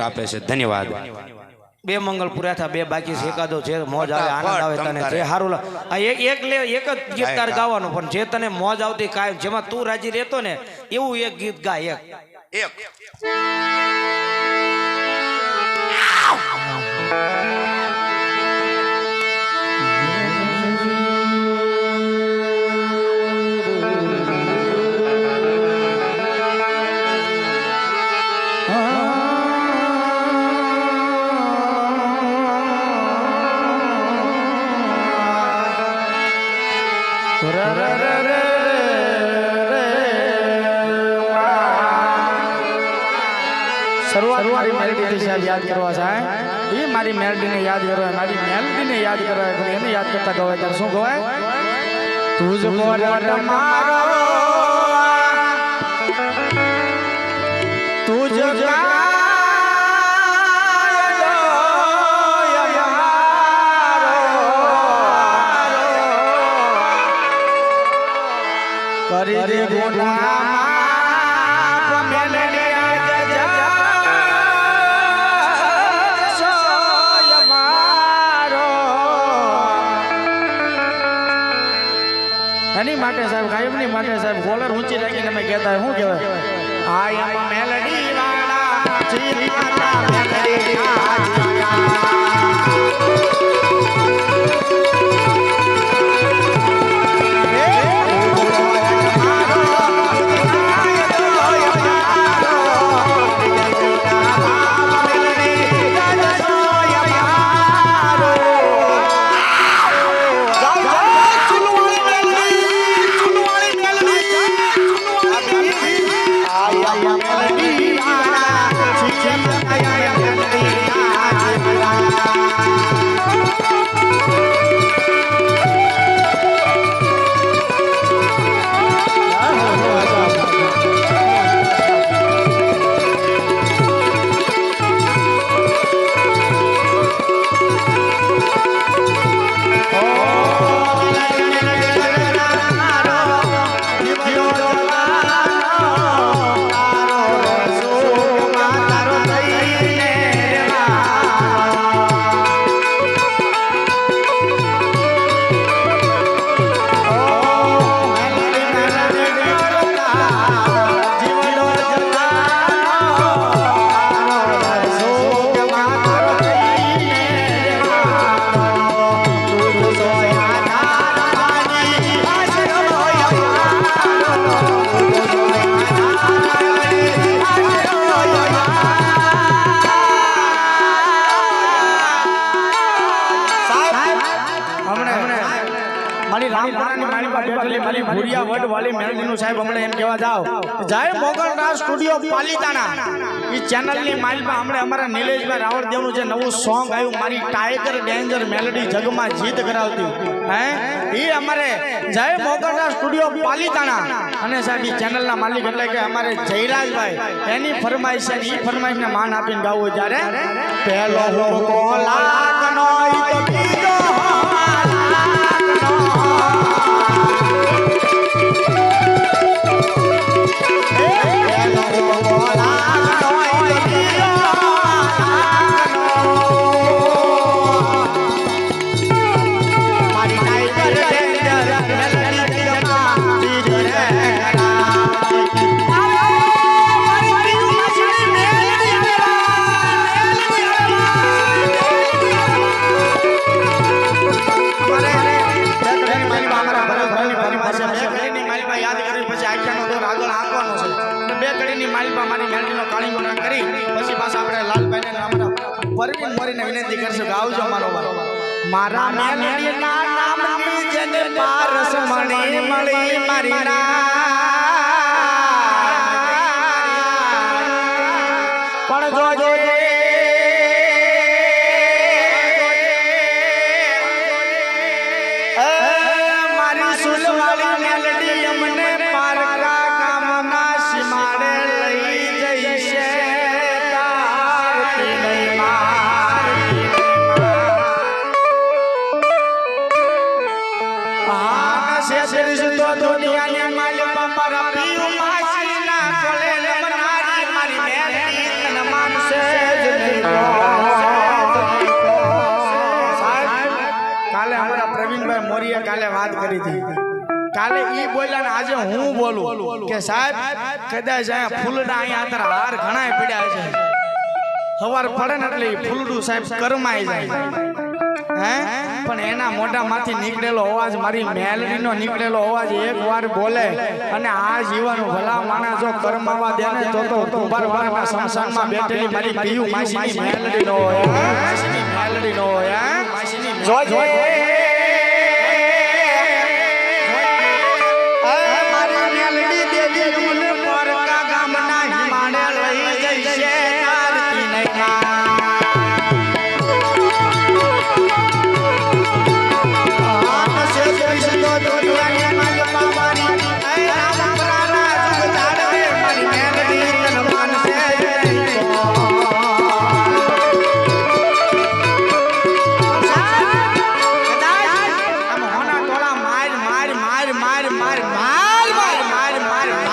આપે છે. ધન્યવાદ. બે મંગલ પૂરા થયા બે બાકી છે એકાદો જે મોજ આવે આનંદ આવે તને. જે સારું એક એક લે એક જ ગીત તાર ગાવાનું પણ જે તને મોજ આવતી કાયમ જેમાં તું રાજી રહેતો ને એવું એક ગીત ગા એક. એક. શરૂઆત મારી મેલડીથી સાહેબ યાદ કરવા સાહેબ એ મારી મેલડીને યાદ કરવા મારી મેલડીને યાદ કરવા પણ એને યાદ કરતા ગવાય. ત્યારે શું ગવાય? તુજ કોરટ મારો તુજ કરી મારો એની માટે સાહેબ, કાયમની માટે સાહેબ, કોલર ઊંચી રાખીને અમે કહેતા શું કહેવાય? આ એમ મેલડી વાળા વડ વાલી સાહેબ હમણાં એમ કહેવા જાવ જય મોગલરાજ સ્ટુડિયો પાલિતાણા. એ ચેનલની માલિકા હમણાં અમારા નિલેશભાઈ નું જે નવું સોંગ આવ્યું, મારી ટાઈગર ડેન્જર મેલડી જગમાં જીત કરાવતી. હે? એ અમારે જય મોગલરાજ સ્ટુડિયો પાલિતાણા. અને સાહેબ એ ચેનલના માલિક એટલે કે અમારે જયરાજભાઈ. એની ફરમાઈશ છે એ ફરમાઈશને માન આપીને ગાવું જ્યારે પહેલો લાગનો મારા મેલડીના નામની જેને પારસ મણી મળી મારી ના કાલે ઈ બોલ્યા ને આજે હું બોલું? કે સાહેબ કદાચ અહીંયા ફૂલડા અહીંયા અંદર હાર ઘણા પડ્યા છે. સવાર પડે ને એટલે ફૂલડું સાહેબ કરમાઈ જાય. હે? પણ એના મોઢામાંથી નીકળેલો અવાજ મારી મેલડીનો નીકળેલો અવાજ એક વાર બોલે અને આ જીવન ભલા માણસ જો કરમાવા દે ને તો તો કુંભારવાળાના સંસારમાં બેઠેલી મારી પિયુ માસીની મેલડી નો હોય? માસીની મેલડી નો હોય હે? જોજે মার মার মার মার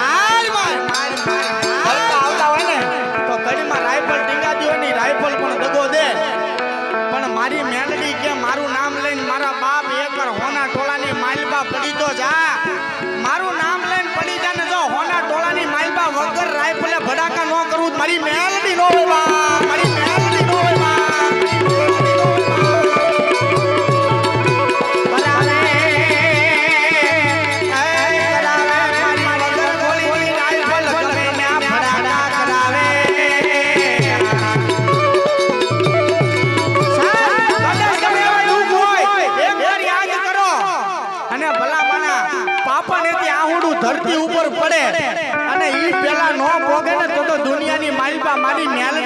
મારી મેલડી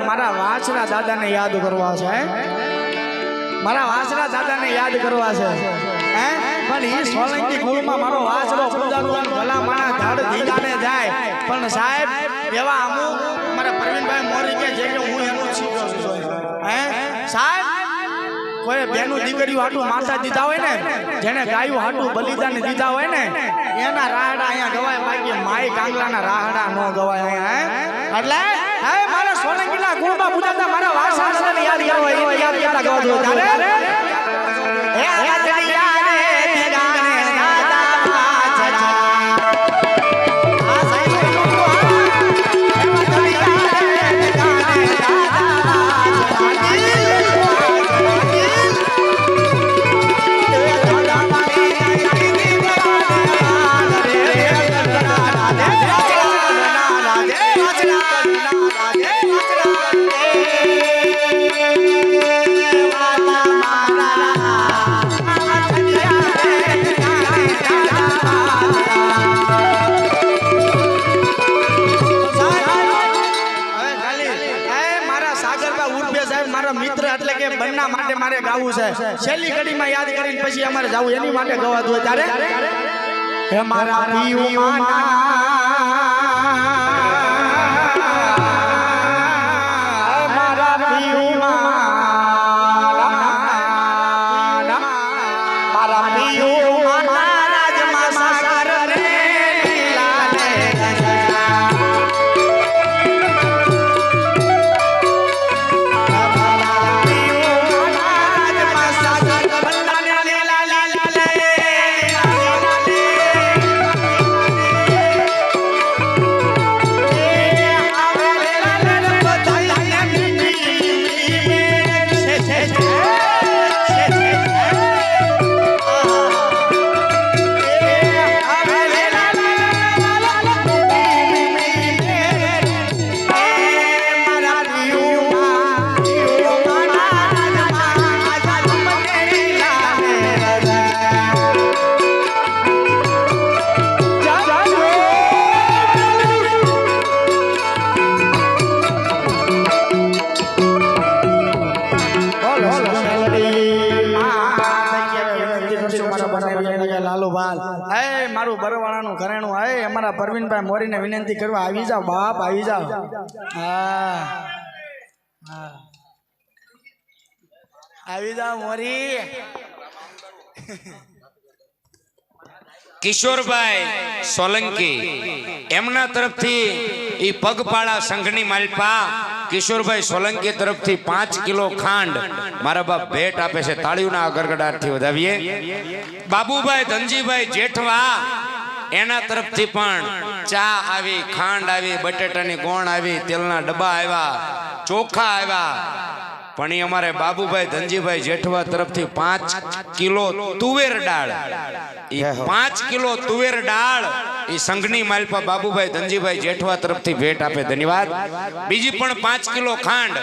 કુળમાં મારા વાંસના દાદાને યાદ કરવા છે? મારા વાંસના દાદાને યાદ કરવા છે, હે પણ એ સોલંકી કુળમાં મારો વાછરો પૂજાતો હોય ને ભલા માણા જાય પણ સાહેબ, એવા અમુક મારા પ્રવીણભાઈ મોરી કે હું એનું છું, હે સાહેબ, કોઈ બેનું દીકરીઓ હાટું માથા દીધા હોય ને જેને ગાયું હાટું બલિદાન દીધા હોય ને, એના રાહડા અહીંયા ગવાય, બાકી માય કાંગલાના રાહડા નો ગવાય અહીંયા? એટલે હે મારા સોલંકીના ગુણમાં પૂજાતા મારા વાસાને યાદ કરવા યાદ કરતા ગવા દો તારે હે આજડિયા ગાવું છે. છેલ્લી ઘડીમાં યાદ કરીને પછી અમારે જવું એની માટે ગવાતું હોય ત્યારે? મારા હે અમારા પરવીનભાઈ મોરીને વિનંતી કરવા આવી જાઓ. બાપ, આવી જાઓ. આવી જાઓ મોરી. કિશોરભાઈ સોલંકી, એમના તરફથી એ પગપાળા સંઘની માલપા, કિશોરભાઈ સોલંકી તરફથી પાંચ કિલો ખાંડ મારા બાપ ભેટ આપે છે. તાળીઓના ગરગડાટથી વધાવીએ. બાબુભાઈ, ધનજીભાઈ જેઠવા એના તરફથી પણ ચા આવી ખાંડ આવી બટેટાની ગોણ આવી તેલના ડબ્બા આવ્યા ચોખા આવ્યા. પણ એ અમારે બાબુભાઈ ધનજીભાઈ જેઠવા તરફથી પાંચ કિલો તુવેર દાળ. પાંચ કિલો તુવેર દાળ ઈ સંઘની માલપા બાબુભાઈ ધનજીભાઈ જેઠવા તરફથી ભેટ આપે ધન્યવાદ. બીજી પણ પાંચ કિલો ખાંડ.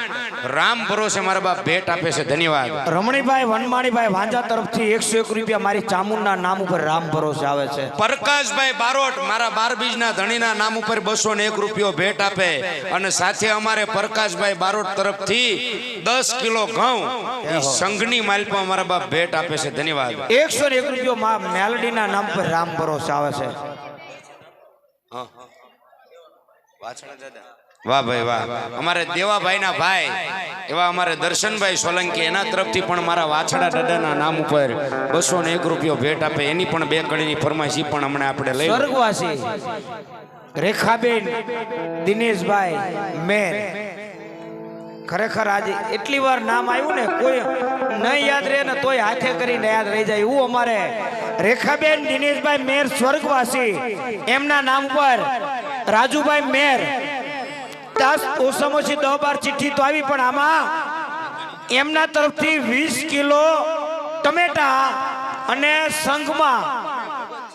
રામ ભરોસે મારા બાપ ભેટ આપે છે ધન્યવાદ. રમણીભાઈ વનમાણીભાઈ વાંજા તરફથી એકસો એક રૂપિયા મારી ચામુંડના નામ ઉપર રામ ભરોસે આવે છે. પ્રકાશભાઈ બારોટ મારા બાર બીજના ધણીના નામ ઉપર બસો ને એક રૂપિયો ભેટ આપે. અને સાથે અમારે પ્રકાશભાઈ બારોટ તરફથી દસ કિલો ઘઉં. સંઘની માલપા મારા બાપ ભેટ આપે છે ધન્યવાદ. એકસો એક રૂપિયો મેલડીના નામ પર રામ ભરોસે આવે છે. વાહ ભાઈ વાહ. અમારે દેવાભાઈના ભાઈ, એવા અમારે દર્શનભાઈ સોલંકી, એના તરફથી પણ મારા વાછડા દાદાના નામ ઉપર બસો ને એક રૂપિયો ભેટ આપે. એની પણ બે કડીની ફરમાઈશી પણ હમણાં આપણે લઈ સ્વર્ગવાસી, રેખાબેન, દિનેશભાઈ મેર ખરેખર આજે એટલી વાર નામ આવ્યું ને, કોઈ નહીં યાદ રહે ને તોય હાથે કરીને યાદ રહી જાય. એવું અમારે રેખાબેન, દિનેશભાઈ, મેર, સ્વર્ગવાસી, એમના નામ પર રાજુભાઈ મેર. દસ ઓછામાં ઓછી દસ બાર ચિઠ્ઠી તો આવી, પણ આમાં એમના તરફથી વીસ કિલો ટમેટા અને સંઘમાં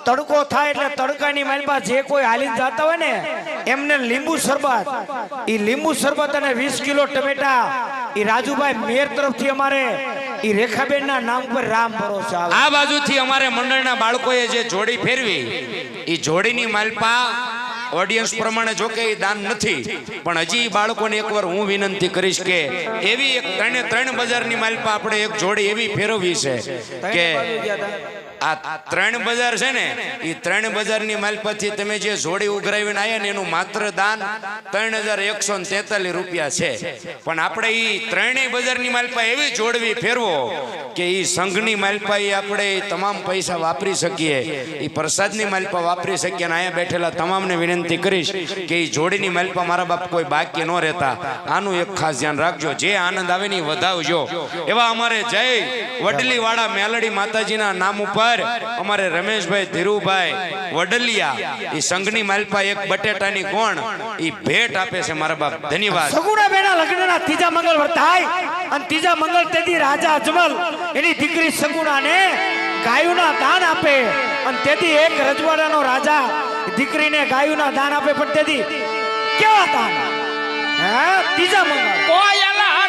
તડકો થાય એટલે તડકાની માલપા જે કોઈ હાલી જતા હોય ને, એમને લીંબુ શરબત. એ લીંબુ શરબત અને વીસ કિલો ટમેટા એ રાજુભાઈ મેર તરફથી અમારે, ઈ રેખાબેનના નામ પર રામ ભરોસે આ બાજુથી અમારે મંડળના બાળકોએ જે જોડી ફેરવી એ જોડીની માલપા ઓડિયન્સ પ્રમાણે જો કે દાન નથી, પણ હજી બાળકોને એકવાર હું વિનંતી કરીશ કે એવી એક ત્રણે ત્રણ બજારની માલપા આપણે એક જોડી એવી ફેરવવી છે કે આ ત્રણ બજાર છે ને એ ત્રણ બજારની માલપાથી તમે જે જોડી ઉઘરાવીને આવ્યા ને એનું માત્ર દાન ત્રણ હજાર એકસો તેતાલીસ રૂપિયા છે. પણ આપણે એ ત્રણેય બજારની માલપા એવી જોડવી, ફેરવો, કે એ સંઘની માલપા આપણે તમામ પૈસા વાપરી શકીએ. એ પ્રસાદની માલપા વાપરી શકીએ અને અહીંયા બેઠેલા તમામને વિનંતી કરીશ કે એ જોડીની માલપા મારા બાપ કોઈ બાકી ન રહેતા. આનું એક ખાસ ધ્યાન રાખજો. જે આનંદ આવે ને વધાવજો. એવા અમારે જય વડલીવાળા મેલડી માતાજીના નામ ઉપર અમારે રમેશભાઈ ધીરુભાઈ વડલિયા એ સંઘની માલપા એક બટેટાની કોણ એ ભેટ આપે છે મારા બાપ. ધન્યવાદ. સગુણા બેના લગ્નના ત્રીજા મંગળ થાય અને ત્રીજા મંગળ તેથી રાજા અજમલ એની દીકરી સગુણાને ગાયુના દાન આપે અને તેથી એક રજવાડાનો રાજા દીકરીને ગાયુના દાન આપે. પણ તેથી કેવા દાન હે? ત્રીજા મંગળ રે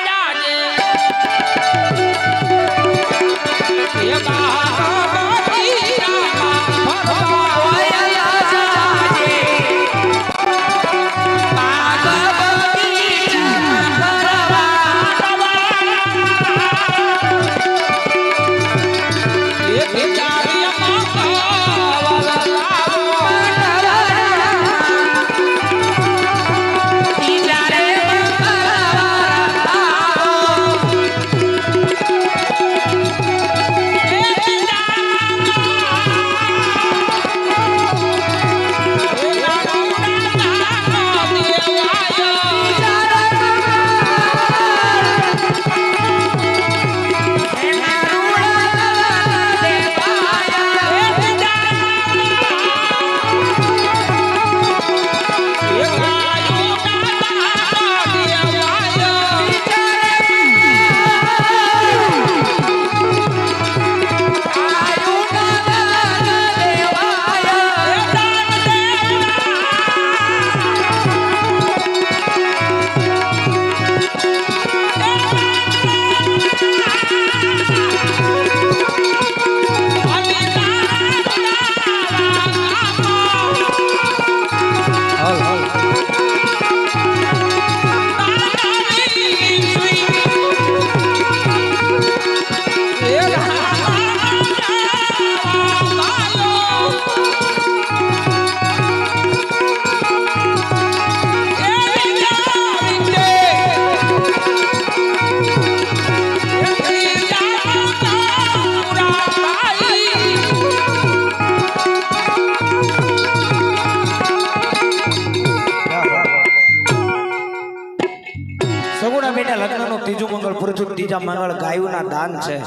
પૂરું મંગળ ગાયુના દાન છે.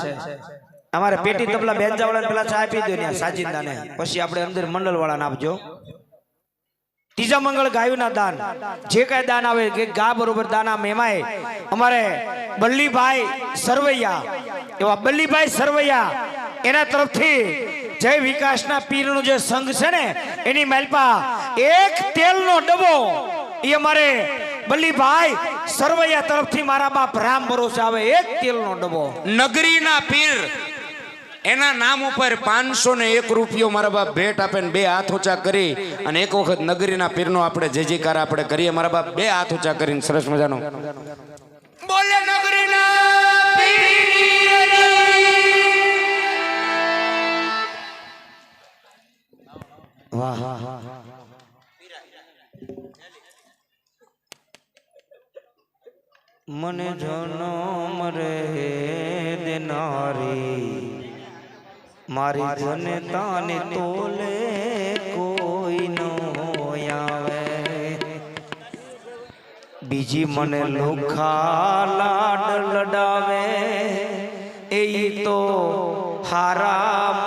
અમારે પેટી તબલા બેનજાવાળાને પેલા ચા આપી દો ને સાજિંદાને. પછી આપણે અંદર મંડળ વાળાને આપજો. ત્રીજા મંગળ ગાયુના દાન. જે કાંઈ દાન આવે કે ગા બરોબર દાન આમ એમાંય અમારે બલ્લીભાઈ સરવૈયા, એવા બલ્લીભાઈ સરવૈયા એના તરફથી જય વિકાસના પીરનો જે સંઘ છે ને, એની માલપા એક તેલનો ડબ્બો એ અમારે બલ્લીભાઈ સરવૈયા તરફથી મારા બાપ રામ ભરોસે આવે, એક તેલનો ડબ્બો. નગરીના પીર, એના નામ ઉપર પાંચસો ને એક રૂપિયો મારા બાપ ભેટ આપે ને બે હાથ ઊંચા કરી અને એક વખત નગરીના પીરનો આપણે જે જે કાર આપણે કરીએ, મારા બાપ બે હાથ ઊંચા કરીને સરસ મજાનો. બોલે નગરીના વાહ વાહ વાહ. મને જનમ રે દેનારી. મારી જનતાને તોલે કોઈ નો આવે. બીજી મને લોખા લાડ લડાવે. એ તો હારા